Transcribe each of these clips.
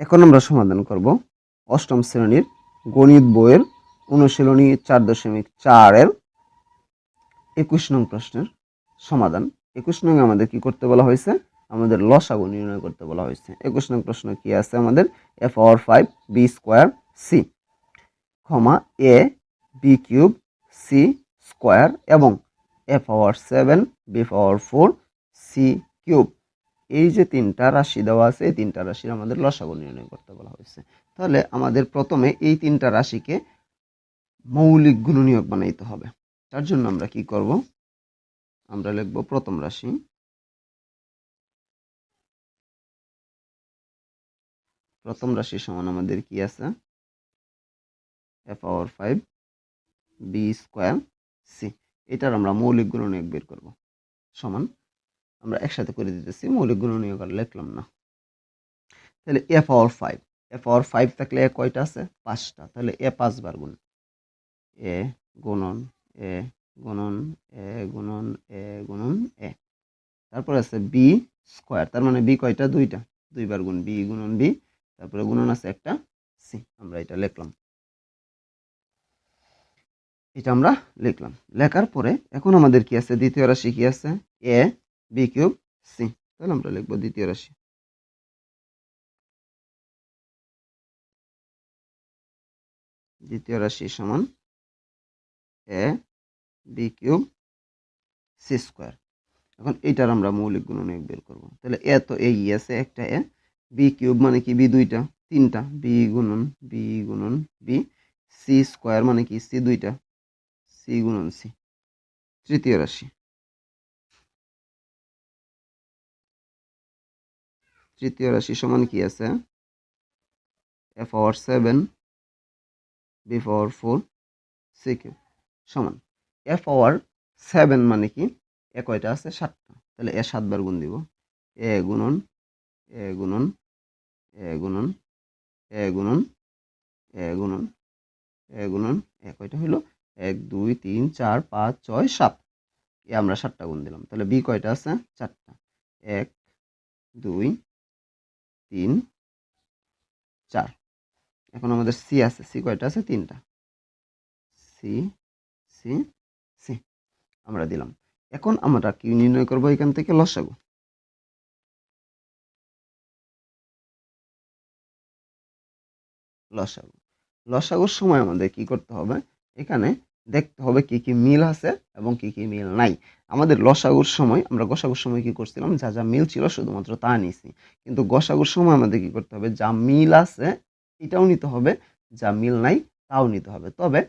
এখন আমরা সমাধান করব অষ্টম শ্রেণির গণিত বইয়ের অনুশীলনী চার দশমিক চারের একুশ নং প্রশ্নের সমাধান। একুশ নং আমাদের কি করতে বলা হয়েছে? আমাদের লসাগু নির্ণয় করতে বলা হয়েছে। একুশ নং প্রশ্ন কি আছে আমাদের? F power five B square C ক্ষমা A B cube C square এবং F power seven B power four C cube. এই যে তিনটা রাশি দেওয়া আছে, এই তিনটা রাশির আমাদের লসাগু নির্ণয় করতে বলা হয়েছে। তাহলে আমাদের প্রথমে এই তিনটা রাশিকে মৌলিক গুণনীয়ক বানাইতে হবে। তার জন্য আমরা কি করব? আমরা লিখব প্রথম রাশি। প্রথম রাশি সমান আমাদের কি আছে? A power five B square C. এটার আমরা মৌলিক গুণনীয়ক বের করব। সমান আমরা একসাথে করে দিতেছি, মৌলিক গুণনীয়ক আর লিখলাম না। তাহলে এ পাওয়ার ফাইভ, এ পাওয়ার ফাইভ থাকলে এ কয়টা আছে? পাঁচটা। তাহলে এ পাঁচবার গুণ, এ গুণন এ গুণন এ গুণন এ গুণন, এ। তারপর আছে বি স্কোয়ার, তার মানে বি কয়টা? দুইটা। দুইবার গুণ বি গুণন বি, তারপরে গুণন আছে একটা সি। আমরা এটা লিখলাম। এটা আমরা লিখলাম। লেখার পরে এখন আমাদের কি আছে? দ্বিতীয় রাশি কি আছে? এ বি কিউব সি তাহলে আমরা লিখব দ্বিতীয় রাশি দ্বিতীয় রাশি সমান A B cube C square এখন এইটার আমরা মৌলিক গুণনীয়ক বের করব। তাহলে এ তো এই আছে, একটা এ। বি কিউব মানে কি? বি দুইটা, তিনটা। বি গুণন বি গুণন বি সি স্কোয়ার মানে কি? সি দুইটা। সি গুণন সি তৃতীয় রাশি। তৃতীয় রাশি সমান কি আছে? A power seven B power four C cube সমান। এ পাওয়ার সেভেন মানে কি? এ কয়টা আছে? সাতটা। তাহলে এ সাতবার গুণ দিব। এ গুণন এ গুণন এ গুণন এ গুণন এ গুণন এ গুণন এ কয়টা হইল? এক, দুই, তিন, চার, পাঁচ, ছয়, সাত। এ আমরা সাতটা গুণ দিলাম। তাহলে বি কয়টা আছে? চারটা। এক, দুই তিন, চার। এখন আমাদের সি আছে, সি কয়টা আছে? তিনটা। C C C. আমরা দিলাম। এখন আমরা কি নির্ণয় করব এখান থেকে? লসাগু। লসাগু। লসাগুর সময় আমাদের কি করতে হবে? এখানে দেখতে হবে কি কি মিল আছে এবং কি কি মিল নাই। আমাদের লসাগুর সময়, আমরা গসাগুর সময় কি করছিলাম? যা যা মিল ছিল শুধুমাত্র তা নিয়েছি কিন্তু গসাগুর সময় আমাদের কি করতে হবে? যা মিল আছে, এটাও নিতে হবে। যা মিল নাই, তাও নিতে হবে। তবে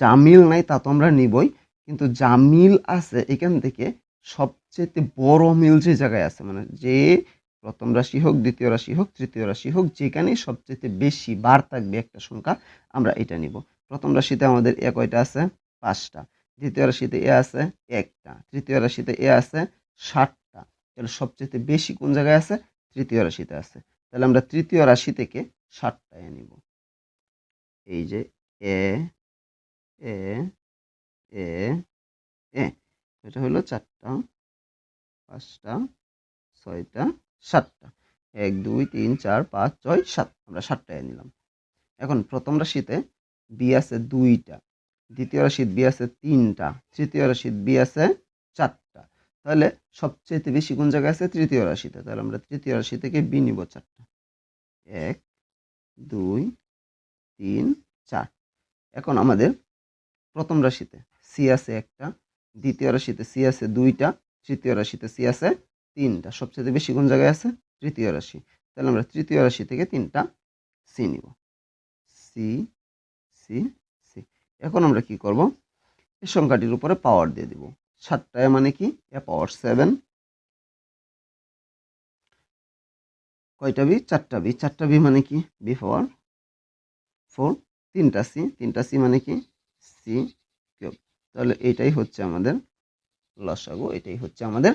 যা মিল নাই, তা তো আমরা নিবই। কিন্তু যা মিল আছে, এখান থেকে সবচেয়ে বড় মিল যে জায়গায় আছে মানে যে প্রথম রাশি হোক, দ্বিতীয় রাশি হোক, তৃতীয় রাশি হোক যেখানে সবচেয়ে বেশি বার থাকবে একটা সংখ্যা, আমরা এটা নিব। প্রথম রাশিতে আমাদের এ কয়টা আছে? পাঁচটা। দ্বিতীয় রাশিতে এ আছে? একটা। তৃতীয় রাশিতে এ আছে? ষাটটা। তাহলে সবচেয়ে বেশি কোন জায়গায় আছে? তৃতীয় রাশিতে আছে। তাহলে আমরা তৃতীয় রাশি থেকে ষাটটা এ নিব। এই যে এ এ এ এ। এটা হলো চারটা, পাঁচটা, ছয়টা সাতটা। এক, দুই, তিন, চার, পাঁচ, ছয়, সাত। আমরা সাতটা এ নিলাম। এখন প্রথম রাশিতে বি আছে দুইটা, দ্বিতীয় রাশিত বি আছে তিনটা, তৃতীয় রাশিত বি আছে চারটা। তাহলে সবচেয়ে বেশি কোন জায়গায় আছে? তৃতীয় রাশিতে। তাহলে আমরা তৃতীয় রাশি থেকে বি নিব চারটা। এক, দুই, তিন, চার। এখন আমাদের প্রথম রাশিতে সি আছে একটা, দ্বিতীয় রাশিতে সি আছে দুইটা, তৃতীয় রাশিতে সি আছে তিনটা। সবচেয়ে বেশি কোন জায়গায় আছে? তৃতীয় রাশি। তাহলে আমরা তৃতীয় রাশি থেকে তিনটা সি নিব। সি সি সি এখন আমরা কি করব? এই সংখ্যাটির উপরে পাওয়ার দিয়ে দিব। সাতটায় মানে কি? এ পাওয়ার সেভেন কয়টা বি? চারটা বি। চারটা বি মানে কি? বি পাওয়ার ফোর তিনটা সি তিনটা সি মানে কি? সি কিউব তাহলে এটাই হচ্ছে আমাদের লসাগু। এটাই হচ্ছে আমাদের